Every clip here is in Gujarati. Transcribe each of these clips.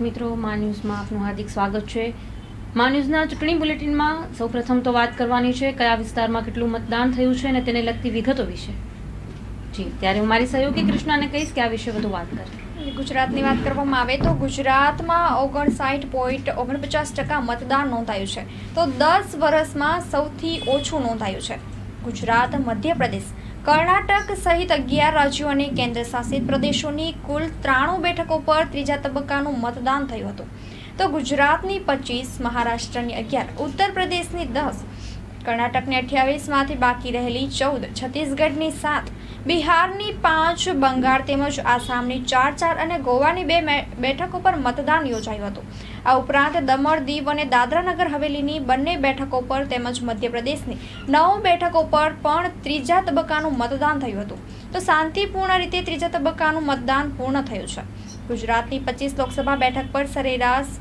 મિત્રો, મા ન્યૂઝમાં આપનું હાર્દિક સ્વાગત છે. મા ન્યૂઝના ચૂંટણી બુલેટિનમાં સૌપ્રથમ તો વાત કરવાની છે, કયા વિસ્તારમાં કેટલું મતદાન થયું છે અને તેને લગતી વિગતો વિશે. જી, ત્યારે હું મારી સહયોગી કૃષ્ણાને કહીશ કે આ વિશે વધુ વાત કરે. ગુજરાતની વાત કરવામાં આવે તો ગુજરાતમાં ઓગણસાઠ પોઈન્ટ ઓગણપચાસ ટકા મતદાન નોંધાયું છે. તો દસ વર્ષમાં સૌથી ઓછું નોંધાયું છે. ગુજરાત, મધ્યપ્રદેશ કર્ણાટક સહિત અગિયાર રાજ્યો અને કેન્દ્ર શાસિત પ્રદેશોની કુલ ત્રાણું બેઠકો પર ત્રીજા તબક્કાનું મતદાન થયું હતું. તો ગુજરાતની પચીસ, મહારાષ્ટ્રની અગિયાર ઉત્તર પ્રદેશની દસ, કર્ણાટકની અઠ્યાવીસમાંથી બાકી રહેલી ચૌદ, છત્તીસગઢની સાત બિહારની પાંચ, બંગાળ તેમજ આસામની ચાર ચાર અને ગોવાની બે બેઠકો પર મતદાન યોજાયું હતું. આ ઉપરાંત દમણ, દીવ અને દાદરાનગર હવેલીની બંને બેઠકો પર તેમજ મધ્યપ્રદેશની નવ બેઠકો પર પણ ત્રીજા તબક્કાનું મતદાન થયું હતું. તો શાંતિપૂર્ણ રીતે ત્રીજા તબક્કાનું મતદાન પૂર્ણ થયું છે. ગુજરાતની પચીસ લોકસભા બેઠક પર સરેરાશ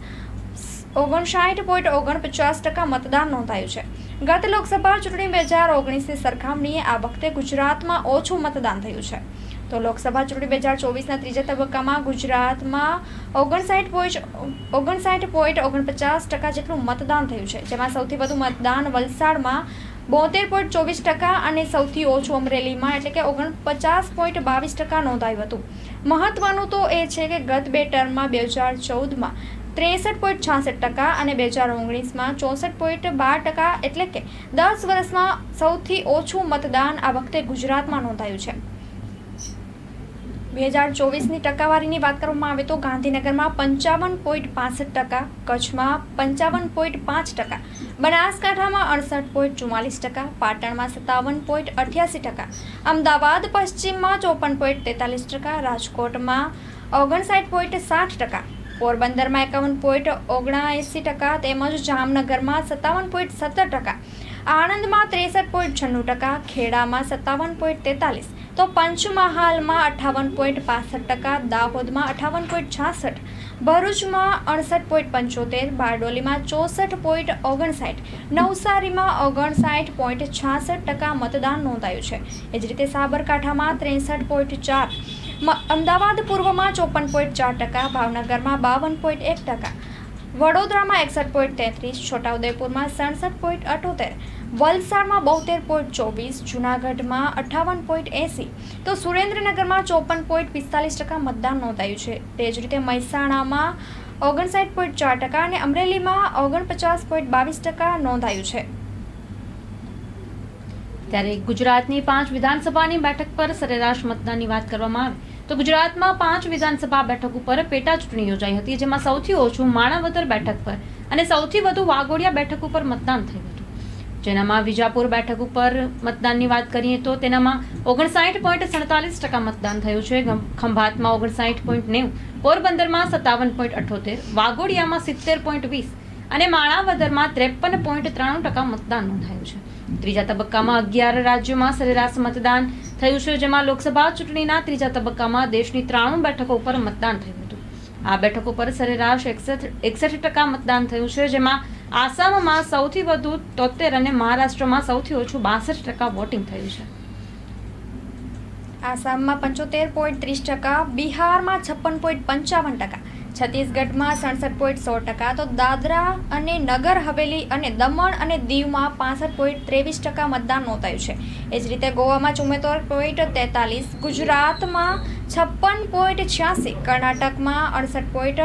ઓગણસાઠ પોઈન્ટ ઓગણપચાસ ટકા મતદાન નોંધાયું છે. ગત લોકસભા ચૂંટણી બે હજાર ઓગણીસની સરખામણીએ આ વખતે ગુજરાતમાં ઓછું મતદાન થયું છે. તો લોકસભા ચૂંટણી બે હજાર ચોવીસના ત્રીજા તબક્કામાં ગુજરાતમાં ઓગણસાઠ પોઈન્ટ ઓગણસાઠ પોઈન્ટ ઓગણપચાસ ટકા જેટલું મતદાન થયું છે, જેમાં સૌથી વધુ મતદાન વલસાડમાં બોતેર પોઈન્ટ ચોવીસ ટકા અને સૌથી ઓછું અમરેલીમાં એટલે કે ઓગણપચાસ પોઈન્ટ બાવીસ ટકા નોંધાયું હતું. મહત્વનું તો એ છે કે ગત બે ટર્મમાં બે હજાર ચૌદમાં ત્રેસઠ પોઈન્ટ છાસઠ ટકા અને બે હજાર ઓગણીસમાં ચોસઠ પોઈન્ટ બાર ટકા એટલે કે દસ વર્ષમાં સૌથી ઓછું મતદાન આ વખતે ગુજરાતમાં નોંધાયું છે. બે હજાર ચોવીસની ટકાવારીની વાત કરવામાં આવે તો ગાંધીનગરમાં પંચાવન પોઈન્ટ પાસઠ ટકા, કચ્છમાં પંચાવન પોઈન્ટ પાંચ ટકા, બનાસકાંઠામાં અડસઠ પોઈન્ટ ચુમ્માલીસ ટકા, પાટણમાં સત્તાવન પોઈન્ટ અઠ્યાસી ટકા, અમદાવાદ પશ્ચિમમાં ચોપન પોઈન્ટ તેતાલીસ ટકા, રાજકોટમાં ઓગણસાઠ પોઈન્ટ સાઠ ટકા પોરબંદરમાં એકાવન પોઈન્ટ ઓગણએંસી ટકા તેમજ જામનગરમાં સત્તાવન પોઈન્ટ સત્તર ટકા, આણંદમાં ત્રેસઠ પોઈન્ટ છન્નું ટકા, ખેડામાં સત્તાવન પોઈન્ટ તેતાલીસ, તો પંચમહાલમાં અઠ્ઠાવન પોઈન્ટ પાસઠ ટકા, દાહોદમાં અઠ્ઠાવન પોઈન્ટ છાસઠ, ભરૂચમાં અડસઠ પોઈન્ટ પંચોતેર, બારડોલીમાં ચોસઠ પોઈન્ટ ઓગણસાઠ, નવસારીમાં ઓગણસાઠ પોઈન્ટ છાસઠ ટકા મતદાન નોંધાયું છે. એ જ રીતે સાબરકાંઠામાં ત્રેસઠ પોઈન્ટ ચાર અમદાવાદ પૂર્વમાં ચોપન પોઈન્ટ ચાર ટકા, ભાવનગરમાં બાવન પોઈન્ટ એક ટકા, વડોદરામાં એકસઠ પોઈન્ટ તેત્રીસ, છોટાઉદેપુરમાં સડસઠ પોઈન્ટ અઠોતેર, વલસાડમાં બોતેર પોઈન્ટ ચોવીસ, જૂનાગઢમાં અઠ્ઠાવન પોઈન્ટ એંસી, તો સુરેન્દ્રનગરમાં ચોપન પોઈન્ટ પિસ્તાલીસ ટકા મતદાન નોંધાયું છે. તે જ રીતે મહેસાણામાં ઓગણસાઠ પોઈન્ટ ચાર ટકા અને અમરેલીમાં ઓગણપચાસ પોઈન્ટ બાવીસ ટકા નોંધાયું છે. ત્યારે ગુજરાતની પાંચ વિધાનસભાની બેઠક પર સરેરાશ મતદાનની વાત કરવામાં આવે. તો ગુજરાતમાં પાંચ વિધાનસભા બેઠક ઉપર પેટા ચૂંટણી યોજાઈ હતી, જેમાં સૌથી ઓછું માણાવદર બેઠક પર અને સૌથી વધુ વાઘોડિયા બેઠક ઉપર મતદાન થયું હતું. જેનામાં વિજાપુર બેઠક ઉપર મતદાનની વાત કરીએ તો તેનામાં ઓગણસાઠ પોઈન્ટ સડતાલીસ ટકા મતદાન થયું છે. ખંભાતમાં ઓગણસાઠ પોઈન્ટ નેવું, પોરબંદરમાં સત્તાવન પોઈન્ટ અઠોતેર વાઘોડિયામાં સિત્તેર પોઈન્ટ વીસ અને માણાવદરમાં ત્રેપન પોઈન્ટ ત્રાણું ટકા મતદાન નોંધાયું છે. ત્રીજા તબક્કામાં અગિયાર રાજ્યોમાં સરેરાશ મતદાન થયું છે, જેમાં લોકસભા ચૂંટણીના ત્રીજા તબક્કામાં દેશની ત્રાણું બેઠકો ઉપર મતદાન થયું હતું. આ બેઠકો પર સરેરાશ એકસઠ ટકા મતદાન થયું છે, જેમાં આસામમાં સૌથી વધુ તોતેર અને મહારાષ્ટ્રમાં સૌથી ઓછું બાસઠ ટકા વોટિંગ થયું છે. આસામમાં પંચોતેર પોઈન્ટ ત્રીસ ટકા, બિહારમાં છપ્પન પોઈન્ટ પંચાવન ટકા છત્તીસગઢમાં સડસઠ પોઈન્ટ સો ટકા તો દાદરા અને નગર હવેલી અને દમણ અને દીવમાં પાસઠ પોઈન્ટ ત્રેવીસ ટકા મતદાન નોંધાયું છે. એ જ રીતે ગોવામાં ચુમ્મોતેર પોઈન્ટ તેતાલીસ, ગુજરાતમાં છપ્પન પોઈન્ટ છ્યાસી, કર્ણાટકમાં અડસઠ પોઈન્ટ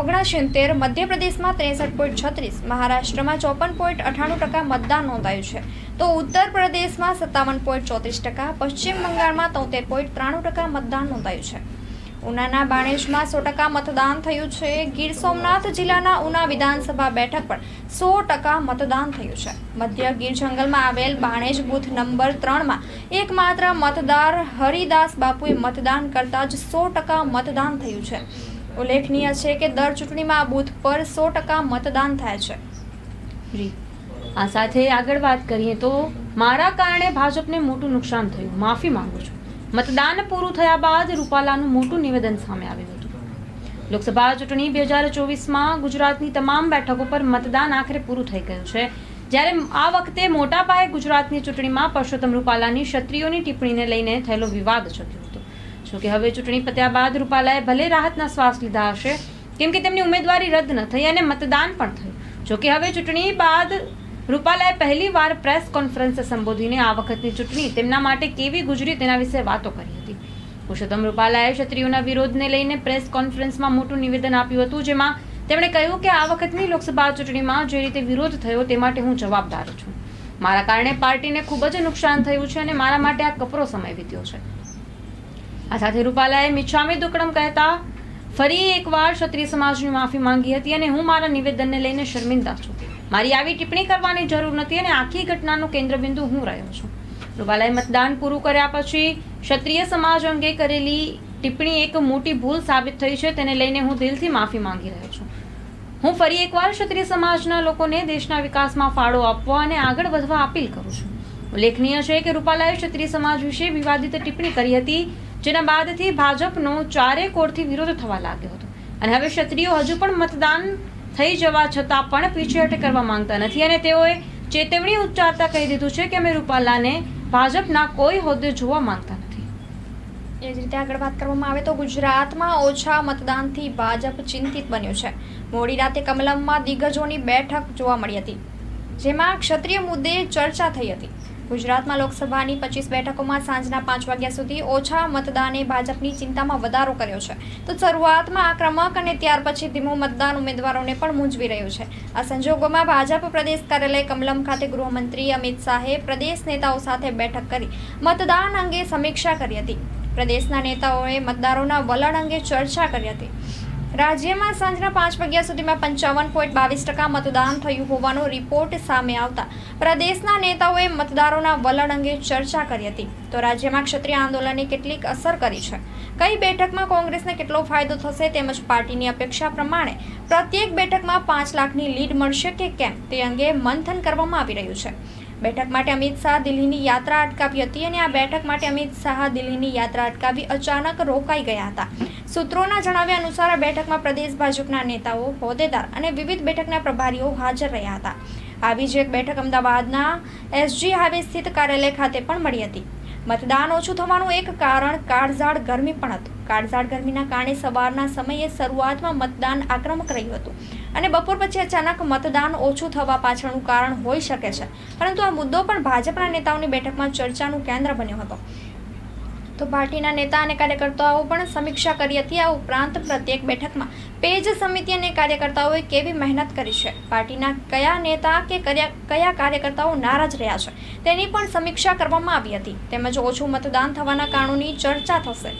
ઓગણસિત્તેર, મધ્યપ્રદેશમાં ત્રેસઠ પોઈન્ટ છત્રીસ, મહારાષ્ટ્રમાં ચોપન પોઈન્ટ અઠ્ઠાણું ટકા મતદાન નોંધાયું છે. તો ઉત્તર પ્રદેશમાં સત્તાવન પોઈન્ટ ચોત્રીસ ટકા, પશ્ચિમ બંગાળમાં તોતેર પોઈન્ટ ત્રાણું ટકા મતદાન નોંધાયું છે. ઉનાના બાણેજમાં સો ટકા મતદાન થયું છે. ગીર સોમનાથ જિલ્લાના ઉના વિધાનસભા બેઠક પર સો ટકા મતદાન થયું છે. મધ્ય ગીર જંગલમાં આવેલ બાણેજ બૂથ નંબર ત્રણમાં એકમાત્ર મતદાર હરિદાસ બાપુએ મતદાન કરતાં જ સો ટકા મતદાન થયું છે. ઉલ્લેખનીય છે કે દર ચૂંટણીમાં આ બૂથ પર સો ટકા મતદાન થાય છે. આ સાથે આગળ વાત કરીએ તો મારા કારણે ભાજપને મોટું નુકસાન થયું. માફી માંગુ છું. મતદાન પૂરું થયા બાદ રૂપાલાનું મોટું નિવેદન સામે આવ્યું હતું. લોકસભા ચૂંટણી બે હજાર ચોવીસમાં ગુજરાતની તમામ બેઠકો પર મતદાન આખરે પૂરું થઈ ગયું છે. જ્યારે આ વખતે મોટા પાયે ગુજરાતની ચૂંટણીમાં પરસોત્તમ રૂપાલાની ક્ષત્રિયોની ટિપ્પણીને લઈને થયેલો વિવાદ છક્યો હતો. જોકે હવે ચૂંટણી પત્યા બાદ રૂપાલાએ ભલે રાહતના શ્વાસ લીધા હશે, કેમ કે તેમની ઉમેદવારી રદ ન થઈ અને મતદાન પણ થયું. જોકે હવે ચૂંટણી બાદ રૂપાલાએ પહેલી વાર પ્રેસ કોન્ફરન્સ સંબોધીને આ વખતની ચૂંટણી તેમના માટે કેવી ગુજરી તેના વિશે વાતો કરી હતી. પુરુષોત્તમ રૂપાલાએ ક્ષત્રિયોના વિરોધને લઈને પ્રેસ કોન્ફરન્સમાં મોટું નિવેદન આપ્યું હતું, જેમાં તેમણે કહ્યું કે આ વખતની લોકસભા ચૂંટણીમાં જે રીતે વિરોધ થયો તે માટે હું જવાબદાર છું. મારા કારણે પાર્ટીને ખૂબ જ નુકસાન થયું છે અને મારા માટે આ કપરો સમય વીત્યો છે. આ સાથે રૂપાલાએ મિચ્છામી દુકડમ કહેતા ફરી એકવાર ક્ષત્રિય સમાજની માફી માંગી હતી અને હું મારા નિવેદનને લઈને શર્મિંદા છું. મારી આવી ટિપ્પણી કરવાની જરૂર નથી અને આખી ઘટનાનું કેન્દ્રબિંદુ હું રહ્યો છું. રૂપાલાએ મતદાન પૂરું કર્યા પછી ક્ષત્રિય સમાજ અંગે કરેલી ટિપ્પણી એક મોટી ભૂલ સાબિત થઈ છે, તેને લઈને હું દિલથી માફી માંગી રહ્યો છું. હું ફરી એકવાર ક્ષત્રિય સમાજના લોકોને દેશના વિકાસમાં ફાળો આપવા અને આગળ વધવા અપીલ કરું છું. ઉલ્લેખનીય છે કે રૂપાલાએ ક્ષત્રિય સમાજ વિશે વિવાદિત ટિપ્પણી કરી હતી, જેના બાદથી ભાજપનો ચારે કોરથી વિરોધ થવા લાગ્યો હતો. અને હવે ક્ષત્રિયો હજુ પણ મતદાન થઈ જવા છતાં પણ પીછેહટ કરવા માંગતા નથી અને તેઓએ ચેતવણી ઉચ્ચારતા કહી દીધું છે કે અમે રૂપાલાને ભાજપના કોઈ હોદ્દે જોવા માંગતા નથી. એ જ રીતે આગળ વાત કરવામાં આવે તો ગુજરાતમાં ઓછા મતદાનથી ભાજપ ચિંતિત બન્યું છે. મોડી રાતે કમલમમાં દિગ્ગજોની બેઠક જોવા મળી હતી, જેમાં ક્ષત્રિય મુદ્દે ચર્ચા થઈ હતી. ગુજરાતમાં લોકસભાની પચીસ બેઠકોમાં સાંજના પાંચ વાગ્યા સુધી ઓછા મતદાને ભાજપની ચિંતામાં વધારો કર્યો છે. તો શરૂઆતમાં આક્રમક અને ત્યાર પછી ધીમું મતદાન ઉમેદવારોને પણ મૂંઝવી રહ્યું છે. આ સંજોગોમાં ભાજપ પ્રદેશ કાર્યાલય કમલમ ખાતે ગૃહમંત્રી અમિત શાહે પ્રદેશ નેતાઓ સાથે બેઠક કરી મતદાન અંગે સમીક્ષા કરી હતી. પ્રદેશના નેતાઓએ મતદારોના વલણ અંગે ચર્ચા કરી હતી. રાજ્યમાં સાંજના પાંચ વાગ્યા સુધીમાં પંચાવન પોઈન્ટ બાવીસ ટકા મતદાન થયું હોવાનો રિપોર્ટ સામે આવતા પ્રદેશના નેતાઓએ મતદારોના વલણ અંગે ચર્ચા કરી હતી. તો રાજ્યમાં ક્ષત્રિય આંદોલને કેટલીક અસર કરી છે. કઈ બેઠકમાં કોંગ્રેસને કેટલો ફાયદો થશે તેમજ પાર્ટીની અપેક્ષા પ્રમાણે પ્રત્યેક બેઠકમાં પાંચ લાખની લીડ મળશે કે કેમ તે અંગે મંથન કરવામાં આવી રહ્યું છે. બેઠક માટે અમિત શાહ દિલ્હીની યાત્રા અટકાવી હતી અને આ બેઠક માટે અમિત શાહ દિલ્હીની યાત્રા અટકાવી અચાનક રોકાઈ ગયા હતા. સૂત્રોના જણાવ્યા અનુસાર આ બેઠકમાં પ્રદેશ ભાજપના નેતાઓ, હોદ્દેદાર અને વિવિધ બેઠકના પ્રભારીઓ હાજર રહ્યા હતા. આવી જ એક બેઠક અમદાવાદના એસજી હાઈવે સ્થિત કાર્યાલય ખાતે પણ મળી હતી. મતદાન ઓછું થવાનું એક કારણ કાળઝાળ ગરમી પણ હતું. કાળઝાળ ગરમીના કારણે સવારના સમયે શરૂઆતમાં મતદાન આક્રમક રહ્યું હતું. અને બપોર પછી અચાનક મતદાન ઓછું થવા પાછળનું કારણ હોઈ શકે છે. પરંતુ આ મુદ્દો પણ ભાજપના નેતાઓની બેઠકમાં ચર્ચાનું કેન્દ્ર બન્યો હતો. તો પાર્ટીના નેતા અને કાર્યકર્તાઓ પણ સમીક્ષા કરી હતી. આ ઉપરાંત પ્રત્યેક બેઠકમાં પેજ સમિતિ અને કાર્યકર્તાઓએ કેવી મહેનત કરી છે? પાર્ટીના કયા નેતા કે કયા કાર્યકર્તાઓ નારાજ રહ્યા છે? તેની પણ સમીક્ષા કરવામાં આવી હતી. તેમજ ઓછું મતદાન થવાના કારણોની ચર્ચા થશે.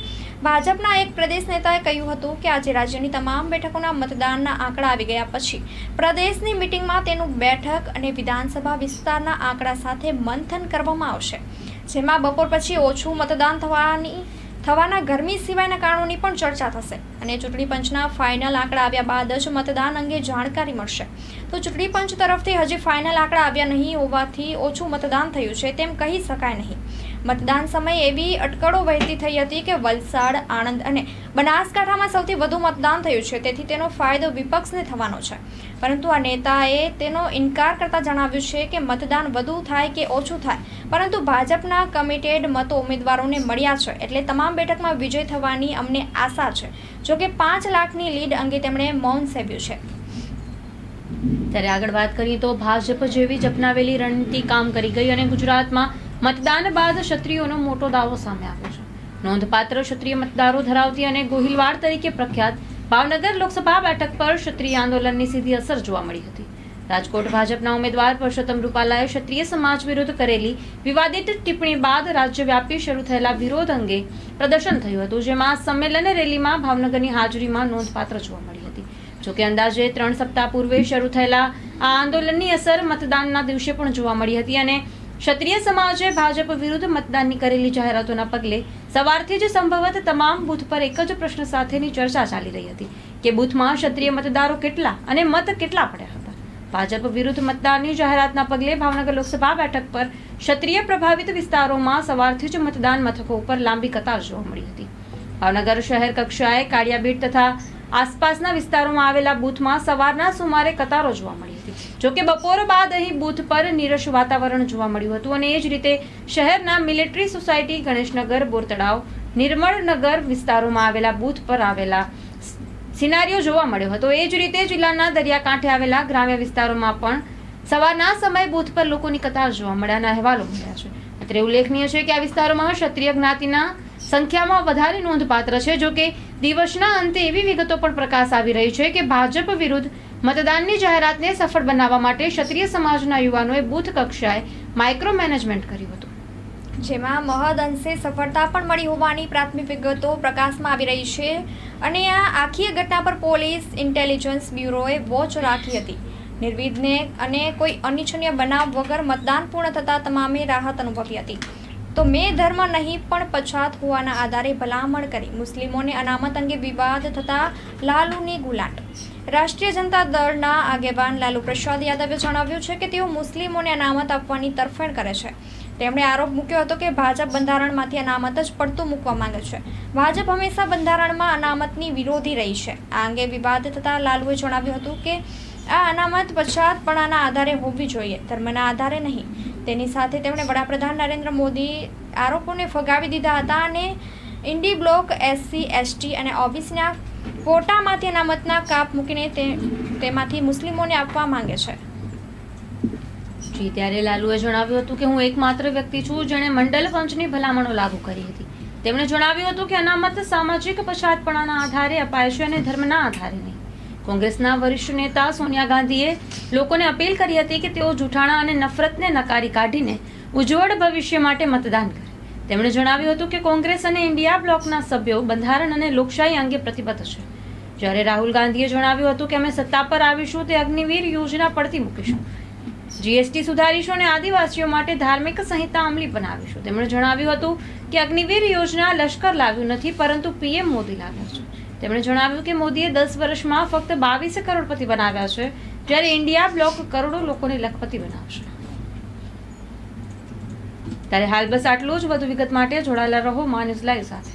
ભાજપના એક પ્રદેશ નેતાએ કહ્યું હતું કે આજે રાજ્યની તમામ બેઠકોના મતદાનના આંકડા આવી ગયા પછી પ્રદેશની મિટિંગમાં તેનું બેઠક અને વિધાનસભા વિસ્તારના આંકડા સાથે મંથન કરવામાં આવશે, જેમાં બપોર પછી ઓછું મતદાન થવાની, થવાના ગરમી સિવાયના કારણોની પણ ચર્ચા થશે. અને ચૂંટણી પંચના ફાઇનલ આંકડા આવ્યા બાદ જ મતદાન અંગે જાણકારી મળશે. તો ચૂંટણી પંચ તરફથી હજી ફાઇનલ આંકડા આવ્યા નહીં હોવાથી ઓછું મતદાન થયું છે તેમ કહી શકાય નહીં. મતદાન સમયે એવી અટકળો વહેતી થઈ હતી કે વલસાડ, આણંદ અને બનાસકાંઠામાં સૌથી વધુ મતદાન થયું છે, તેથી તેનો ફાયદો વિપક્ષને થવાનો છે. પરંતુ આ નેતાએ તેનો ઇનકાર કરતા જણાવ્યું છે કે મતદાન વધુ થાય કે ઓછું થાય. પરંતુ ભાજપના કમિટેડ મતો ઉમેદવારોને મળ્યા છે, એટલે તમામ બેઠકમાં વિજય થવાની અમને આશા છે. જોકે પાંચ લાખની લીડ અંગે તેમણે મૌન સેવ્યું છે. ત્યારે આગળ વાત કરીએ તો ભાજપ જેવી જ અપનાવેલી રણનીતિ કામ કરી ગઈ અને ગુજરાતમાં મતદાન બાદ ક્ષત્રિયોનો મોટો દાવો સામે આવ્યો છે. નોંધપાત્ર ક્ષત્રિય મતદારો ધરાવતી અને ગોહિલવાડ તરીકે પ્રખ્યાત ભાવનગર લોકસભા બેઠક પર ક્ષત્રિય આંદોલનની સીધી અસર જોવા મળી હતી. રાજકોટ ભાજપના ઉમેદવાર પરસોત્તમ રૂપાલાએ ક્ષત્રિય સમાજ વિરુદ્ધ કરેલી વિવાદિત ટિપ્પણી બાદ રાજ્યવ્યાપી શરૂ થયેલા વિરોધ અંગે પ્રદર્શન થયું હતું, જેમાં સંમેલન રેલીમાં ભાવનગરની હાજરીમાં નોંધપાત્ર જોવા મળી હતી. જોકે અંદાજે ત્રણ સપ્તાહ પૂર્વે શરૂ થયેલા આ આંદોલનની અસર મતદાનના દિવસે પણ જોવા મળી હતી અને ક્ષત્રિય સમાજે ભાજપ વિરુદ્ધ મતદાનની કરેલી જાહેરાતોના પગલે સવારથી જ સંભવત તમામ બૂથ પર એક જ પ્રશ્ન સાથેની ચર્ચા ચાલી રહી હતી કે બૂથમાં ક્ષત્રિય મતદારો કેટલા અને મત કેટલા પડ્યા ભાજપ વિરુદ્ધ મતદાનની જાહેરાતના પગલે ભાવનગર લોકસભા બેઠક પર ક્ષત્રિય પ્રભાવિત વિસ્તારોમાં સવારથી જ મતદાન મથકો ઉપર લાંબી કતાર જોવા મળી હતી. ભાવનગર શહેર કક્ષાએ કાળિયાબીડ તથા આસપાસના વિસ્તારોમાં આવેલા બૂથમાં સવારના સુમારે કતારો જોવા મળી હતી. જોકે બપોર બાદ અહીં બૂથ પર નીરસ વાતાવરણ જોવા મળ્યું હતું અને એ જ રીતે શહેરના મિલિટરી સોસાયટી, ગણેશનગર, બોરતળાવ, નિર્મળનગર વિસ્તારોમાં આવેલા બૂથ પર આવેલા સિનારીઓ જોવા મળ્યો હતો. એ જ રીતે જિલ્લાના દરિયાકાંઠે આવેલા ગ્રામ્ય વિસ્તારોમાં પણ સવારના સમયે બૂથ પર લોકોની કતાર જોવા મળ્યાના અહેવાલો મળ્યા છે. અત્રે ઉલ્લેખનીય છે કે આ વિસ્તારોમાં ક્ષત્રિય જ્ઞાતિના સંખ્યામાં વધારે નોંધપાત્ર છે, જો કે દિવસના અંતે એવી વિગતો પણ પ્રકાશ આવી રહી છે કે ભાજપ વિરુદ્ધ મતદાનની જાહેરાતને સફળ બનાવવા માટે ક્ષત્રિય સમાજના યુવાનોએ બૂથ કક્ષાએ માઇક્રો મેનેજમેન્ટ કર્યું હતું. જેમાં મહદ અંશે સફળતા પણ મળી હોવાની પ્રાથમિક વિગતો પ્રકાશમાં આવી રહી છે. અને આ આખી ઘટના પર પોલીસ ઇન્ટેલિજન્સ બ્યુરોએ વોચ રાખી હતી. નિર્વિઘ્ને અને કોઈ અનિચ્છનીય બનાવ વગર મતદાન પૂર્ણ થતાં તમામે રાહત અનુભવી હતી. તો મેં ધર્મ નહીં પણ પછાત હોવાના આધારે ભલામણ કરી મુસ્લિમોને અનામત અંગે વિવાદ થતાં લાલુની ગુલાટ. રાષ્ટ્રીય જનતા દળના આગેવાન લાલુ પ્રસાદ યાદવે જણાવ્યું છે કે તેઓ મુસ્લિમોને અનામત આપવાની તરફેણ કરે છે. તેમણે આરોપ મૂક્યો હતો કે ભાજપ બંધારણમાંથી અનામત જ પડતું મૂકવા માંગે છે. ભાજપ હંમેશા બંધારણમાં અનામતની વિરોધી રહી છે. આ અંગે વિવાદ થતાં લાલુએ જણાવ્યું હતું કે આ અનામત પછાતપણાના આધારે હોવી જોઈએ, ધર્મના આધારે નહીં. તેની સાથે તેમણે વડાપ્રધાન નરેન્દ્ર મોદી આરોપોને ફગાવી દીધા હતા અને ઇન્ડી બ્લોક એસસી, એસટી અને ઓબીસીના કોટામાંથી અનામતના કાપ મૂકીને તેમાંથી મુસ્લિમોને આપવા માંગે છે. જી, ત્યારે લાલુએ જણાવ્યું હતું કે હું એકમાત્ર વ્યક્તિ છું જેણે મંડલ પંચની ભલામણો લાગુ કરી હતી. તેમણે જણાવ્યું હતું કે અનામત સામાજિક પછાતપણાના આધારે અપાય છે અને ધર્મના આધારે નહીં. કોંગ્રેસના વરિષ્ઠ નેતા સોનિયા ગાંધીએ લોકોને અપીલ કરી હતી કે તેઓ જૂઠાણા અને નફરતને નકારી કાઢીને ઉજ્જવળ ભવિષ્ય માટે મતદાન કરે. તેમણે જણાવ્યું હતું કે કોંગ્રેસ અને ઇન્ડિયા બ્લોકના સભ્યો બંધારણ અને લોકશાહી અંગે પ્રતિબદ્ધ છે. જ્યારે રાહુલ ગાંધીએ જણાવ્યું હતું કે અમે સત્તા પર આવીશું, તે અગ્નિવીર યોજના પડતી મૂકીશું. જીએસટી સુધારીશું અને આદિવાસીઓ માટે ધાર્મિક સંહિતા અમલી બનાવીશું. તેમણે જણાવ્યું હતું કે અગ્નિવીર યોજના લશ્કર લાવ્યું નથી, પરંતુ પીએમ મોદી લાવ્યા છે. તેમણે જણાવ્યું કે મોદીએ દસ વર્ષમાં ફક્ત બાવીસ કરોડપતિ બનાવ્યા છે, જ્યારે ઇન્ડિયા બ્લોક કરોડો લોકોને લખપતિ બનાવશે. ત્યારે હાલ બસ આટલું જ. વધુ વિગત માટે જોડાયેલા રહો મા ન્યૂઝ લાઈવ સાથે.